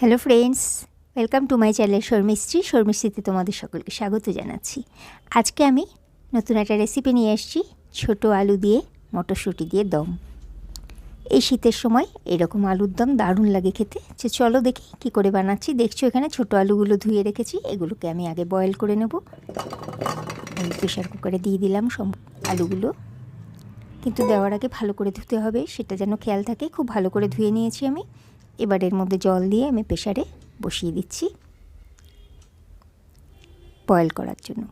Hello friends welcome to my channel Sharmistri শর্মিস্ত্রীতে তোমাদের সকলকে স্বাগত জানাচ্ছি। আজকে আমি নতুন একটা রেসিপি নিয়ে এসেছি, ছোট আলু দিয়ে মটরশুঁটি দিয়ে দম। এই শীতের সময় এরকম আলুর দম দারুণ লাগে খেতে। যে চলো দেখি কি করে বানাচ্ছি। দেখছ এখানে ছোট আলুগুলো ধুয়ে রেখেছি। এগুলোকে আমি আগে বয়েল করে নেব। আমি প্রেশার কুকারে দিয়ে দিলাম সব আলুগুলো। কিন্তু দেওয়ার আগে ভালো করে ধুতে হবে। সেটা যেন খেয়াল থাকে। খুব ভালো করে ধুয়ে নিয়েছি আমি। এবার এর মধ্যে জল দিয়ে আমি প্রেশারে বসিয়ে দিচ্ছি বয়েল করার জন্য।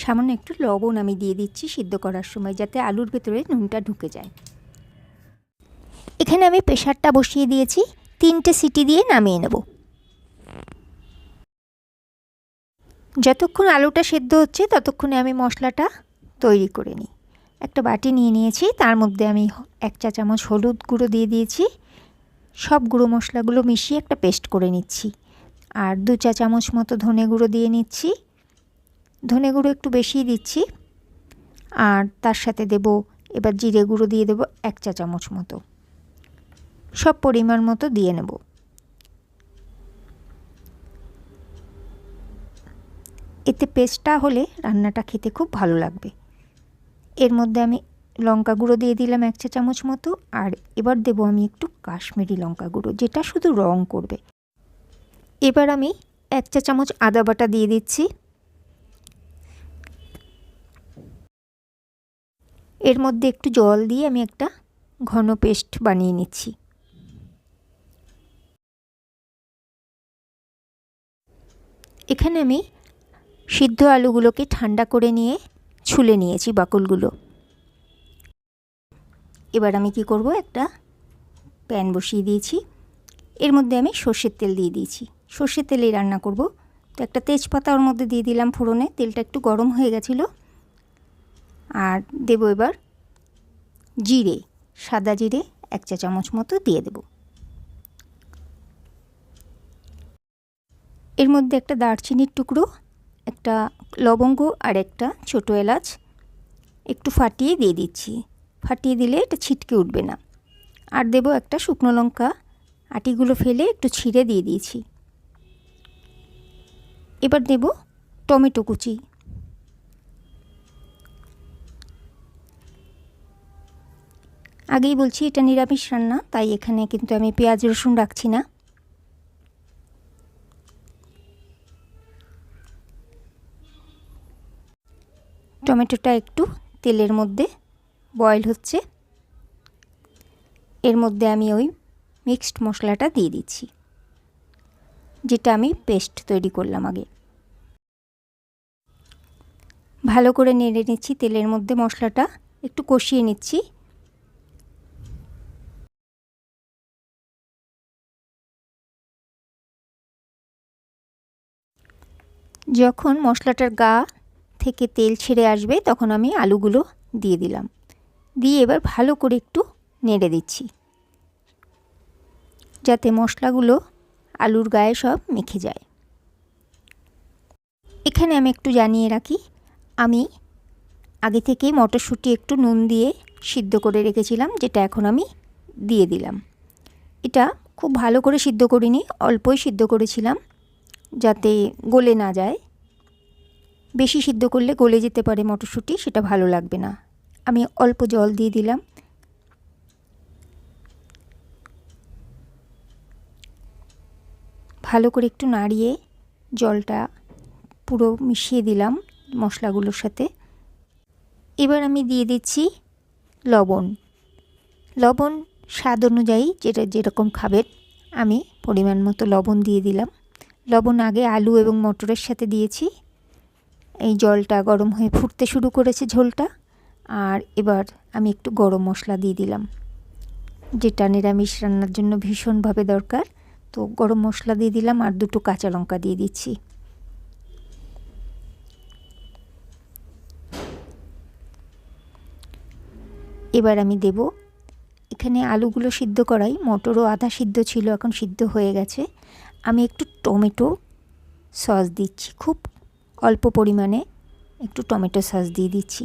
সামান্য একটু লবণ আমি দিয়ে দিচ্ছি সিদ্ধ করার সময় যাতে আলুর ভেতরে নুনটা ঢুকে যায়। এখানে আমি প্রেশারটা বসিয়ে দিয়েছি, তিনটে সিটি দিয়ে নামিয়ে নেব। যতক্ষণ আলুটা সেদ্ধ হচ্ছে ততক্ষণে আমি মশলাটা তৈরি করে নিই। একটা বাটি নিয়ে নিয়েছি। তার মধ্যে আমি এক চা চামচ হলুদ গুঁড়ো দিয়ে দিয়েছি। সব গুঁড়ো মশলাগুলো মিশিয়ে একটা পেস্ট করে নিচ্ছি। আর দু চা চামচ মতো ধনে গুঁড়ো দিয়ে নিচ্ছি। ধনে গুঁড়ো একটু বেশিই দিচ্ছি। আর তার সাথে দেব, এবার জিরে গুঁড়ো দিয়ে দেব এক চা চামচ মতো। সব পরিমাণ মতো দিয়ে নেব। এতে পেস্টটা হলে রান্নাটা খেতে খুব ভালো লাগবে। এর মধ্যে আমি লঙ্কা গুঁড়ো দিয়ে দিলাম এক চা চামচ মতো, আর এবার দেবো আমি একটু কাশ্মীরি লঙ্কা গুঁড়ো, যেটা শুধু রং করবে। এবার আমি এক চা চামচ আদা বাটা দিয়ে দিচ্ছি। এর মধ্যে একটু জল দিয়ে আমি একটা ঘন পেস্ট বানিয়ে নিচ্ছি। এখানে আমি সিদ্ধ আলুগুলোকে ঠান্ডা করে নিয়ে ছুলে নিয়েছি বাকলগুলো। এবার আমি কি করব? একটা প্যান বসিয়ে দিয়েছি। এর মধ্যে আমি সর্ষের তেল দিয়ে দিয়েছি। সর্ষের তেলেই রান্না করব। তো একটা তেজপাতা ওর মধ্যে দিয়ে দিলাম ফোড়নে। তেলটা একটু গরম হয়ে গেছিল। আর দেব এবার জিরে, সাদা জিরে এক চা চামচ মতো দিয়ে দেব। এর মধ্যে একটা দারচিনির টুকরো একটা লবঙ্গ আর একটা ছোটো এলাচ একটু ফাটিয়ে দিয়ে দিচ্ছি। ফাটিয়ে দিলে এটা ছিটকে উঠবে না। আর দেব একটা শুকনো লঙ্কা। আটিগুলো ফেলে একটু ছিঁড়ে দিয়ে দিয়েছি। এবার দেব টমেটো কুচি। আগেই বলছি এটা নিরামিষ রান্না, তাই এখানে কিন্তু আমি পেঁয়াজ রসুন রাখছি না। টমেটোটা একটু তেলের মধ্যে বয়েল হচ্ছে। এর মধ্যে আমি ওই মিক্সড মশলাটা দিয়ে দিচ্ছি, যেটা আমি পেস্ট তৈরি করলাম আগে। ভালো করে নেড়ে নিচ্ছি তেলের মধ্যে মশলাটা, একটু কষিয়ে নিচ্ছি। যখন মশলাটার গা থেকে তেল ছেড়ে আসবে, তখন আমি আলুগুলো দিয়ে দিলাম। দিয়ে এবার ভালো করে একটু নেড়ে দিচ্ছি। যাতে মশলাগুলো আলুর গায়ে সব মেখে যায়। এখানে আমি একটু জানিয়ে রাখি, আমি আগে থেকেই মটরশুঁটি একটু নুন দিয়ে সিদ্ধ করে রেখেছিলাম, যেটা এখন আমি দিয়ে দিলাম। এটা খুব ভালো করে সিদ্ধ করিনি, অল্পই সিদ্ধ করেছিলাম, যাতে গলে না যায়। বেশি সিদ্ধ করলে গলে যেতে পারে মটরশুঁটি, সেটা ভালো লাগবে না। আমি অল্প জল দিয়ে দিলাম। ভালো করে একটু নাড়িয়ে জলটা পুরো মিশিয়ে দিলাম মশলাগুলোর সাথে। এবার আমি দিয়ে দিচ্ছি লবণ। লবণ স্বাদ অনুযায়ী যেটা যেরকম খাবেন, আমি পরিমাণ মতো লবণ দিয়ে দিলাম। লবণ আগে আলু এবং মটরের সাথে দিয়েছি। এই জলটা গরম হয়ে ফুটতে শুরু করেছে ঝোলটা। আর এবার আমি একটু গরম মশলা দিয়ে দিলাম, যেটা নিরামিষ রান্নার জন্য ভীষণভাবে দরকার। তো গরম মশলা দিয়ে দিলাম আর দুটো কাঁচা লঙ্কা দিয়ে দিচ্ছি। এবার আমি দেব, এখানে আলুগুলো সিদ্ধ করাই, মটরও আধা সিদ্ধ ছিল, এখন সিদ্ধ হয়ে গেছে। আমি একটু টমেটো সস দিচ্ছি, খুব অল্প পরিমাণে একটু টমেটো সস দিয়ে দিচ্ছি।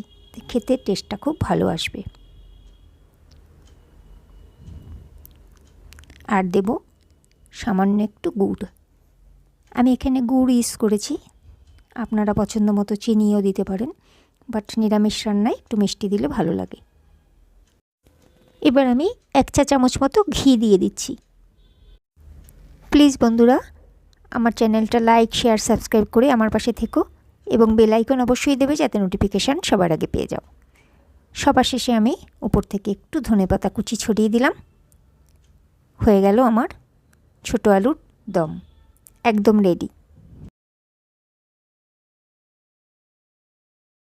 খেতে টেস্টটা খুব ভালো আসবে। আর দেব সামান্য একটু গুড়। আমি এখানে গুড় ইউজ করেছি। আপনারা পছন্দ মতো চিনিও দিতে পারেন বাট নিরামিষ রান্নায় একটু মিষ্টি দিলে ভালো লাগে। এবার আমি এক চা চামচ মতো ঘি দিয়ে দিচ্ছি। প্লিজ বন্ধুরা আমার চ্যানেলটা লাইক, শেয়ার, সাবস্ক্রাইব করে আমার পাশে থেকো এবং বেল আইকন অবশ্যই দেবে যাতে নোটিফিকেশান সবার আগে পেয়ে যাও। সবার শেষে আমি উপর থেকে একটু ধনে পাতা কুচি ছড়িয়ে দিলাম। হয়ে গেল আমার ছোট আলুর দম। একদম রেডি